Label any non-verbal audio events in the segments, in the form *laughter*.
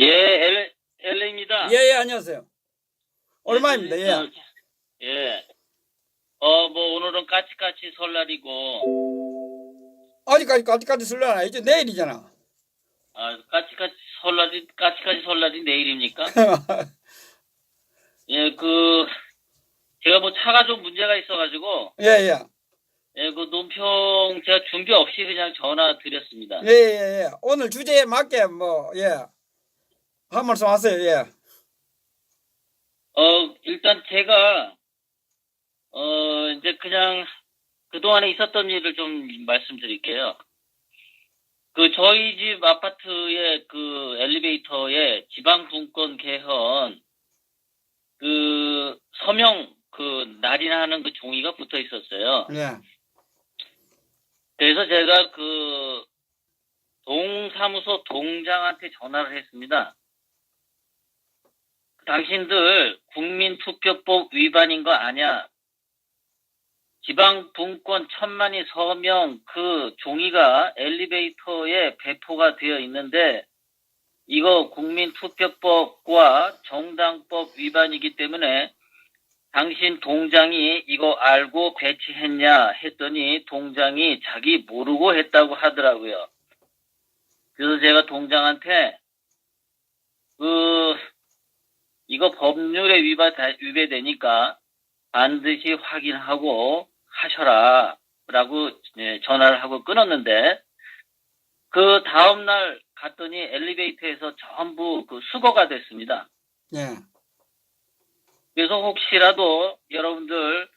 예, 엘, 엘레입니다. 예, 예, 안녕하세요. 얼마입니다. 예. 어, 예. 어, 뭐, 오늘은 까치까치 설날이고, 아직까지, 아직까지 설날 아니죠? 내일이잖아. 아, 까치까치 설날이, 까치까치 설날이 내일입니까? *laughs* 예, 그, 제가 뭐 차가 좀 문제가 있어가지고, 예, 예. 예, 그 논평 제가 준비 없이 그냥 전화 드렸습니다. 예, 예, 예. 오늘 주제에 맞게 뭐, 예. 한 말씀 하세요, 예. 어, 일단 제가, 어, 이제 그냥 그동안에 있었던 일을 좀 말씀드릴게요. 그 저희 집 아파트의 그 엘리베이터에 지방분권 개헌 그 서명 그 날이나 하는 그 종이가 붙어 있었어요. 예. 그래서 제가 그 동사무소 동장한테 전화를 했습니다. 당신들 국민투표법 위반인 거 아냐? 지방 분권 천만이 서명 그 종이가 엘리베이터에 배포가 되어 있는데 이거 국민투표법과 정당법 위반이기 때문에 당신 동장이 이거 알고 배치했냐 했더니 동장이 자기 모르고 했다고 하더라고요. 그래서 제가 동장한테 그 이거 법률에 위반 위배되니까 반드시 확인하고 하셔라 라고 예, 전화를 하고 끊었는데 그 다음날 갔더니 엘리베이터에서 전부 그 수거가 됐습니다. 예. 그래서 혹시라도 여러분들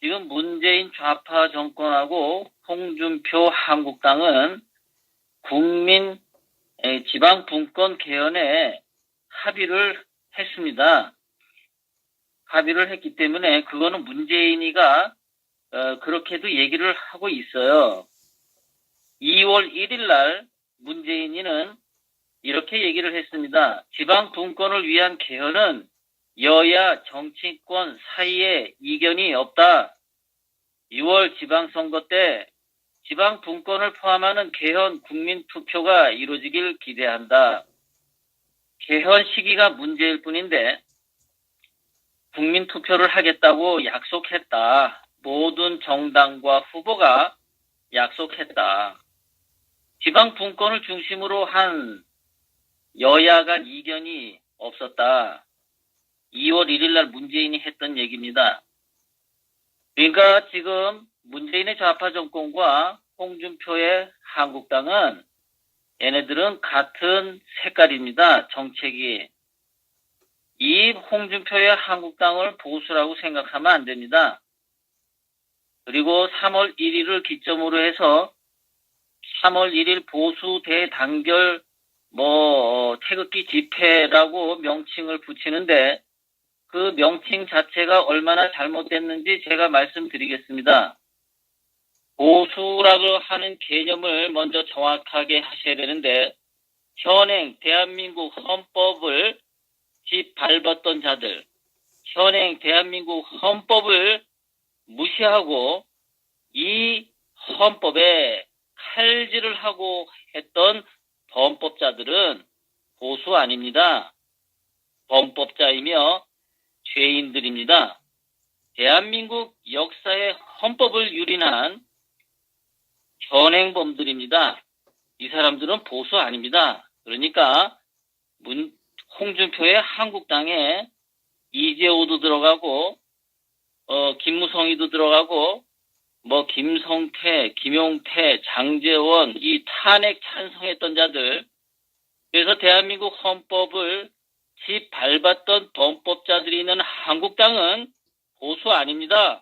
지금 문재인 좌파 정권하고 홍준표 한국당은 국민 에, 지방 분권 개헌에 합의를 했습니다. 합의를 했기 때문에 그거는 문재인이가 어, 그렇게도 얘기를 하고 있어요. 2월 1일 날 문재인이는 이렇게 얘기를 했습니다. 지방 분권을 위한 개헌은 여야 정치권 사이에 이견이 없다. 6월 지방선거 때 지방 분권을 포함하는 개헌 국민 투표가 이루어지길 기대한다. 개헌 시기가 문제일 뿐인데 국민 투표를 하겠다고 약속했다. 모든 정당과 후보가 약속했다. 지방 분권을 중심으로 한 여야 간 이견이 없었다. 2월 1일 날 문재인이 했던 얘기입니다. 그러니까 지금 문재인의 좌파 정권과 홍준표의 한국당은 얘네들은 같은 색깔입니다. 정책이. 이 홍준표의 한국당을 보수라고 생각하면 안 됩니다. 그리고 3월 1일을 기점으로 해서 3월 1일 보수 대단결 뭐 어, 태극기 집회라고 명칭을 붙이는데 그 명칭 자체가 얼마나 잘못됐는지 제가 말씀드리겠습니다. 보수라고 하는 개념을 먼저 정확하게 하셔야 되는데 현행 대한민국 헌법을 짓밟았던 자들, 현행 대한민국 헌법을 무시하고 이 헌법에 칼질을 하고 했던 범법자들은 보수 아닙니다. 범법자이며 죄인들입니다. 대한민국 역사의 헌법을 유린한 현행범들입니다. 이 사람들은 보수 아닙니다. 그러니까 문, 홍준표의 한국당에 이재호도 들어가고 어, 김무성이도 들어가고 뭐 김성태, 김용태, 장재원 이 탄핵 찬성했던 자들 그래서 대한민국 헌법을 짓밟았던 범법자들이 있는 한국당은 보수 아닙니다.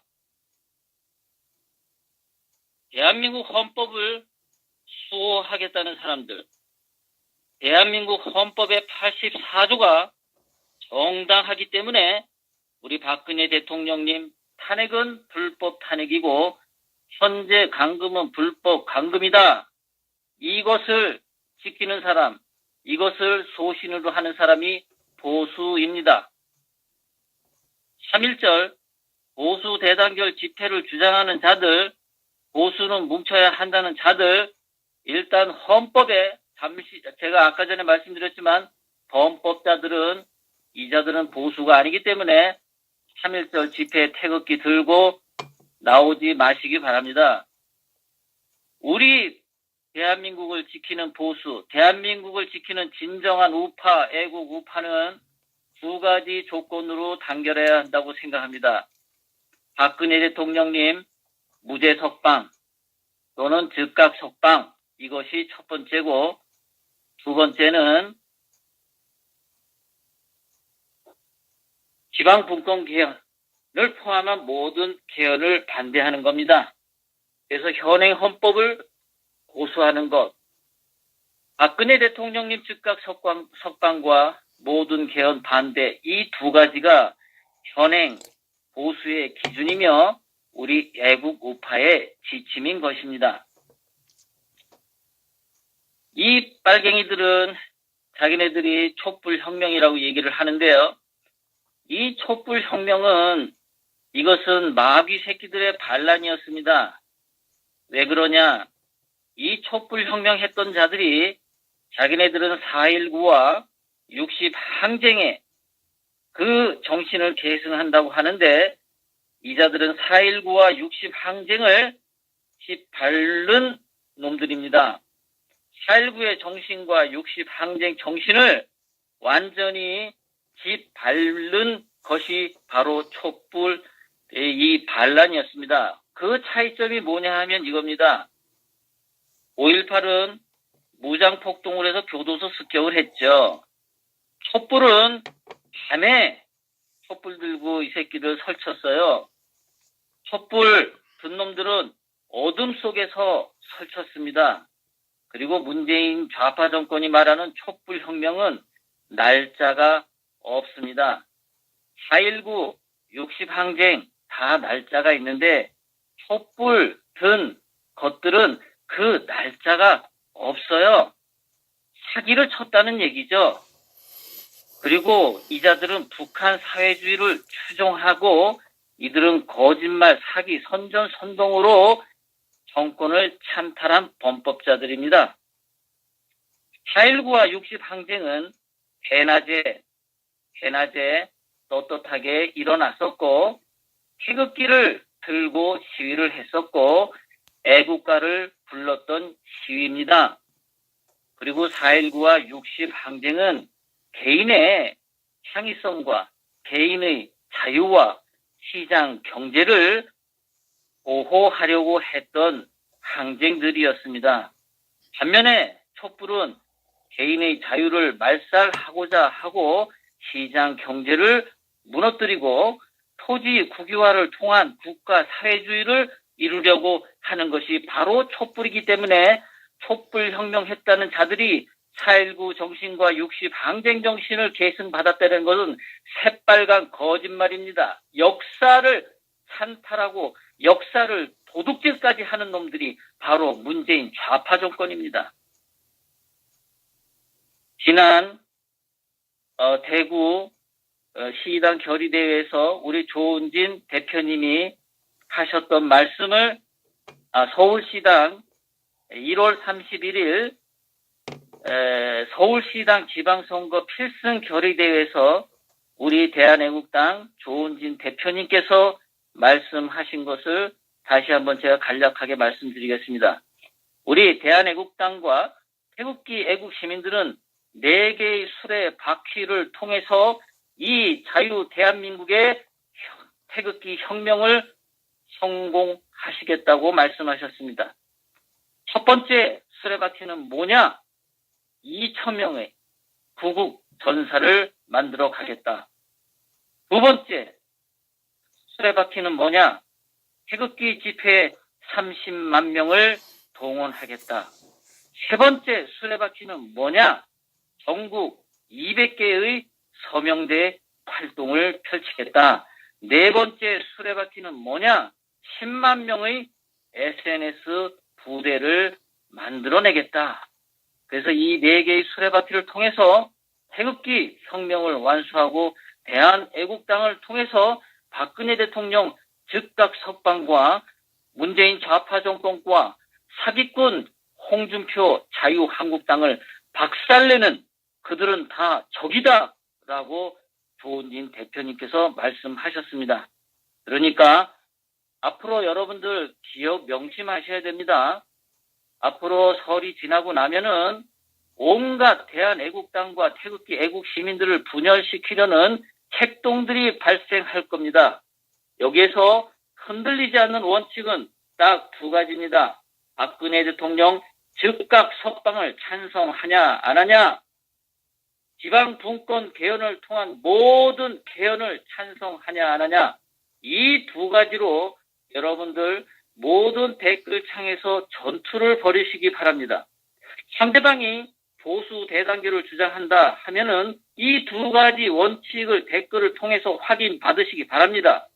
대한민국 헌법을 수호하겠다는 사람들, 대한민국 헌법의 84조가 정당하기 때문에 우리 박근혜 대통령님 탄핵은 불법 탄핵이고 현재 강금은 불법 강금이다. 이것을 지키는 사람, 이것을 소신으로 하는 사람이 보수입니다. 3.1절 보수 대단결 집회를 주장하는 자들, 보수는 뭉쳐야 한다는 자들, 일단 헌법에 잠시, 제가 아까 전에 말씀드렸지만 범법자들은 이자들은 보수가 아니기 때문에 3.1절 집회 태극기 들고 나오지 마시기 바랍니다. 우리 대한민국을 지키는 보수, 대한민국을 지키는 진정한 우파, 애국 우파는 두 가지 조건으로 단결해야 한다고 생각합니다. 박근혜 대통령님 무죄 석방 또는 즉각 석방 이것이 첫 번째고 두 번째는 지방 분권 개헌을 포함한 모든 개헌을 반대하는 겁니다. 그래서 현행 헌법을 고수하는 것, 박근혜 대통령님 즉각 석방, 석방과 모든 개헌 반대 이 두 가지가 현행 보수의 기준이며 우리 애국 우파의 지침인 것입니다. 이 빨갱이들은 자기네들이 촛불 혁명이라고 얘기를 하는데요. 이 촛불 혁명은 이것은 마귀 새끼들의 반란이었습니다. 왜 그러냐? 이 촛불 혁명 했던 자들이 자기네들은 4.19와 60 항쟁에 그 정신을 계승한다고 하는데 이 자들은 4.19와 60 항쟁을 짓밟는 놈들입니다. 4.19의 정신과 60 항쟁 정신을 완전히 짓밟는 것이 바로 촛불 이 반란이었습니다. 그 차이점이 뭐냐 하면 이겁니다. 5.18은 무장폭동을 해서 교도소 습격을 했죠. 촛불은 밤에 촛불 들고 이 새끼들 설쳤어요. 촛불 든 놈들은 어둠 속에서 설쳤습니다. 그리고 문재인 좌파 정권이 말하는 촛불 혁명은 날짜가 없습니다. 4.19, 60항쟁 다 날짜가 있는데 촛불 든 것들은 그 날짜가 없어요. 사기를 쳤다는 얘기죠. 그리고 이자들은 북한 사회주의를 추종하고 이들은 거짓말, 사기, 선전, 선동으로 정권을 찬탈한 범법자들입니다. 4.19와 60 항쟁은 대낮에, 대낮에 떳떳하게 일어났었고, 태극기를 들고 시위를 했었고, 애국가를 불렀던 시위입니다. 그리고 4.19와 60 항쟁은 개인의 창의성과 개인의 자유와 시장 경제를 보호하려고 했던 항쟁들이었습니다. 반면에 촛불은 개인의 자유를 말살하고자 하고 시장 경제를 무너뜨리고 토지 국유화를 통한 국가 사회주의를 이루려고 하는 것이 바로 촛불이기 때문에 촛불 혁명했다는 자들이 4.19 정신과 60 항쟁 정신을 계승받았다는 것은 새빨간 거짓말입니다. 역사를 찬탈하고 역사를 도둑질까지 하는 놈들이 바로 문재인 좌파 정권입니다. 지난 어, 대구 어, 시당 결의대회에서 우리 조은진 대표님이 하셨던 말씀을 아, 서울시당 1월 31일 에, 서울시당 지방선거 필승 결의대회에서 우리 대한애국당 조은진 대표님께서 말씀하신 것을 다시 한번 제가 간략하게 말씀드리겠습니다. 우리 대한애국당과 태극기 애국 시민들은 네 개의 술의 바퀴를 통해서 이 자유 대한민국의 태극기 혁명을 성공하시겠다고 말씀하셨습니다. 첫 번째 수레바퀴는 뭐냐? 2천 명의 구국 전사를 만들어 가겠다. 두 번째 수레바퀴는 뭐냐? 태극기 집회 30만 명을 동원하겠다. 세 번째 수레바퀴는 뭐냐? 전국 200개의 서명대 활동을 펼치겠다. 네 번째 수레바퀴는 뭐냐? 10만 명의 SNS 부대를 만들어내겠다. 그래서 이 네 개의 수레바퀴를 통해서 태극기 혁명을 완수하고 대한 애국당을 통해서 박근혜 대통령 즉각 석방과 문재인 좌파 정권과 사기꾼 홍준표 자유한국당을 박살내는 그들은 다 적이다라고 조은진 대표님께서 말씀하셨습니다. 그러니까 앞으로 여러분들 기억 명심하셔야 됩니다. 앞으로 설이 지나고 나면은 온갖 대한애국당과 태극기 애국 시민들을 분열시키려는 책동들이 발생할 겁니다. 여기에서 흔들리지 않는 원칙은 딱 두 가지입니다. 박근혜 대통령 즉각 석방을 찬성하냐 안 하냐 지방 분권 개헌을 통한 모든 개헌을 찬성하냐 안 하냐 이 두 가지로 여러분들 모든 댓글창에서 전투를 벌이시기 바랍니다. 상대방이 보수 대단계를 주장한다 하면은 이 두 가지 원칙을 댓글을 통해서 확인 받으시기 바랍니다.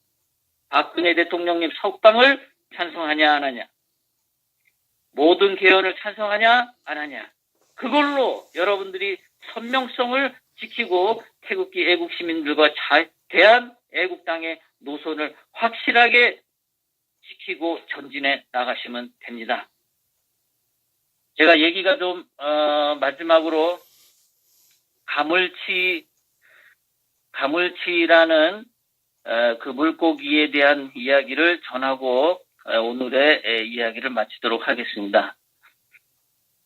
박근혜 대통령님 석방을 찬성하냐 안 하냐 모든 개헌을 찬성하냐 안 하냐 그걸로 여러분들이 선명성을 지키고 태극기 애국 시민들과 자- 대한 애국당의 노선을 확실하게 지키고 전진해 나가시면 됩니다. 제가 얘기가 좀 어, 마지막으로 가물치 가물치라는 어, 그 물고기에 대한 이야기를 전하고 어, 오늘의 에, 이야기를 마치도록 하겠습니다.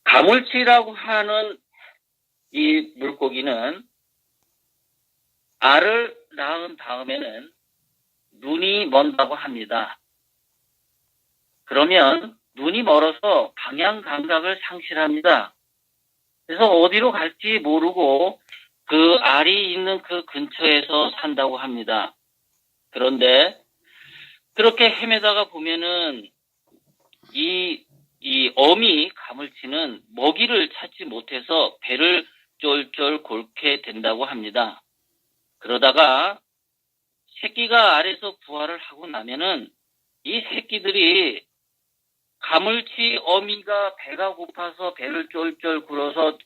가물치라고 하는 이 물고기는 알을 낳은 다음에는 눈이 먼다고 합니다. 그러면 눈이 멀어서 방향 감각을 상실합니다. 그래서 어디로 갈지 모르고 그 알이 있는 그 근처에서 산다고 합니다. 그런데 그렇게 헤매다가 보면은 이, 이 어미 가물치는 먹이를 찾지 못해서 배를 쫄쫄 골게 된다고 합니다. 그러다가 새끼가 알에서 부화를 하고 나면은 이 새끼들이 가물치 어미가 배가 고파서 배를 쫄쫄 굴어서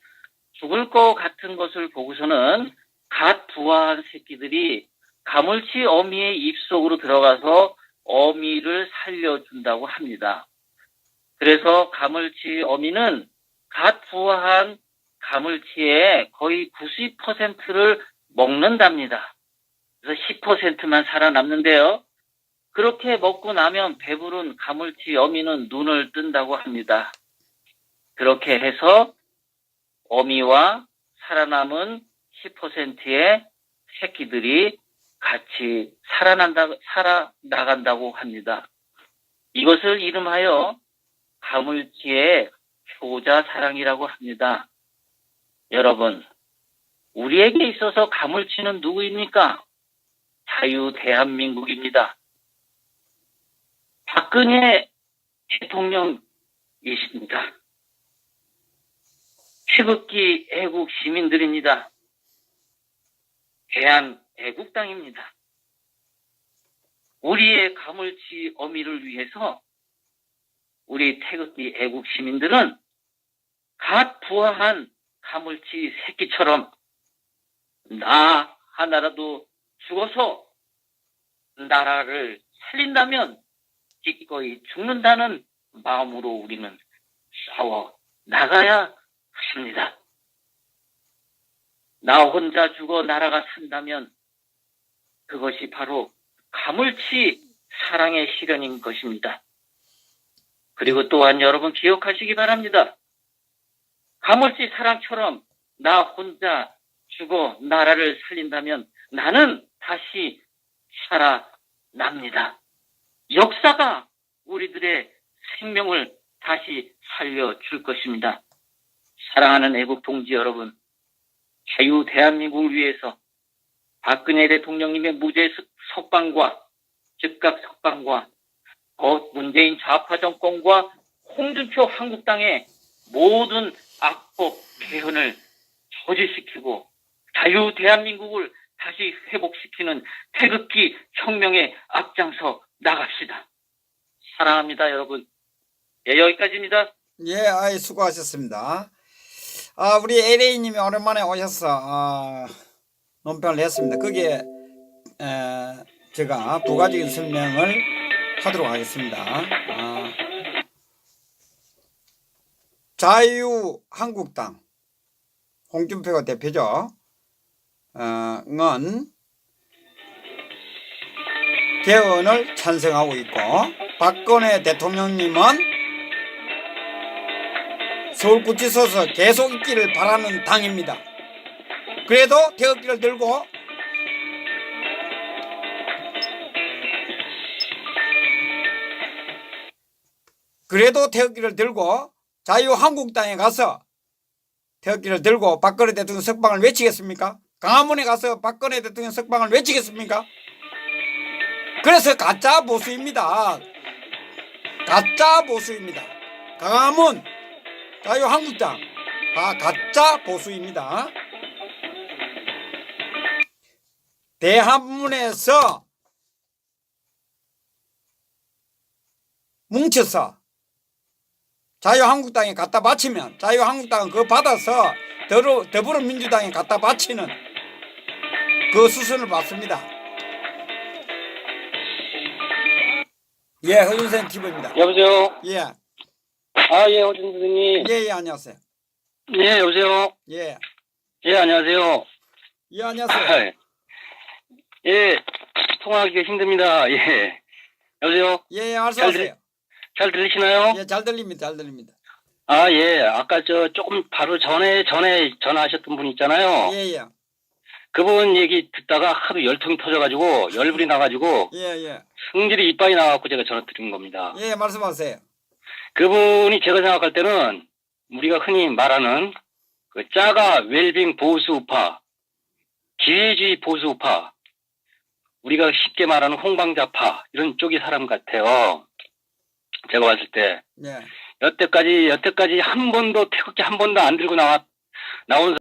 죽을 것 같은 것을 보고서는 갓 부화한 새끼들이 가물치 어미의 입속으로 들어가서 어미를 살려준다고 합니다. 그래서 가물치 어미는 갓 부화한 가물치의 거의 90%를 먹는답니다. 그래서 10%만 살아남는데요. 그렇게 먹고 나면 배부른 가물치 어미는 눈을 뜬다고 합니다. 그렇게 해서 어미와 살아남은 10%의 새끼들이 같이 살아난다, 살아나간다고 합니다. 이것을 이름하여 가물치의 효자 사랑이라고 합니다. 여러분, 우리에게 있어서 가물치는 누구입니까? 자유 대한민국입니다. 박근혜 대통령이십니다. 태극기 애국 시민들입니다. 대한 애국당입니다. 우리의 가물치 어미를 위해서 우리 태극기 애국 시민들은 갓 부화한 가물치 새끼처럼 나 하나라도 죽어서 나라를 살린다면 기꺼이 죽는다는 마음으로 우리는 싸워 나가야 합니다. 나 혼자 죽어 나라가 산다면 그것이 바로 가물치 사랑의 실현인 것입니다. 그리고 또한 여러분 기억하시기 바랍니다. 가물치 사랑처럼 나 혼자 죽어 나라를 살린다면 나는 다시 살아납니다. 역사가 우리들의 생명을 다시 살려줄 것입니다. 사랑하는 애국 동지 여러분, 자유 대한민국을 위해서 박근혜 대통령님의 무죄 석방과 즉각 석방과 어, 문재인 좌파 정권과 홍준표 한국당의 모든 악법 개헌을 저지시키고 자유 대한민국을 다시 회복시키는 태극기 혁명에 앞장서 나갑시다. 사랑합니다, 여러분. 예, 여기까지입니다. 예, 아이 수고하셨습니다. 아, 우리 LA님이 오랜만에 오셔서 아, 논평을 했습니다. 거기에 에, 제가 부가적인 설명을 하도록 하겠습니다. 아, 자유한국당 홍준표가 대표죠. 어, 은 개헌을 찬성하고 있고 박근혜 대통령님은 서울구치소에서 계속 있기를 바라는 당입니다. 그래도 태극기를 들고 그래도 태극기를 들고 자유한국당에 가서 태극기를 들고 박근혜 대통령 석방을 외치겠습니까? 강화문에 가서 박근혜 대통령 석방을 외치겠습니까? 그래서 가짜 보수입니다. 가짜 보수입니다. 강화문 자유한국당 다 가짜 보수입니다. 대한문에서 뭉쳐서 자유한국당에 갖다 바치면 자유한국당은 그거 받아서 더불어민주당에 갖다 바치는 그 수순을 받습니다. 예, 허준생 TV입니다. 여보세요? 예, 아, 예, 허준 선생님. 예, 예, 안녕하세요. 예, 여보세요? 예, 예, 안녕하세요. 예, 아, 안녕하세요. 예, 통화하기가 힘듭니다. 예. 여보세요? 예, 예, 말씀하세요. 잘 들리시나요? 예, 잘 들립니다. 잘 들립니다. 아, 예. 아까 저 조금 바로 전에, 전에 전화하셨던 분 있잖아요. 예, 예, 그분 얘기 듣다가 하도 열통이 터져가지고, 열불이 나가지고, 예, 예, 승질이 이빨이 나갖고 제가 전화 드린 겁니다. 예, 말씀하세요. 그분이 제가 생각할 때는 우리가 흔히 말하는 그 짜가 웰빙 보수 우파, 기회주의 보수 우파, 우리가 쉽게 말하는 홍방자파 이런 쪽이 사람 같아요. 제가 봤을 때 예, 여태까지 여태까지 한 번도 태극기 한 번도 안 들고 나왔 나온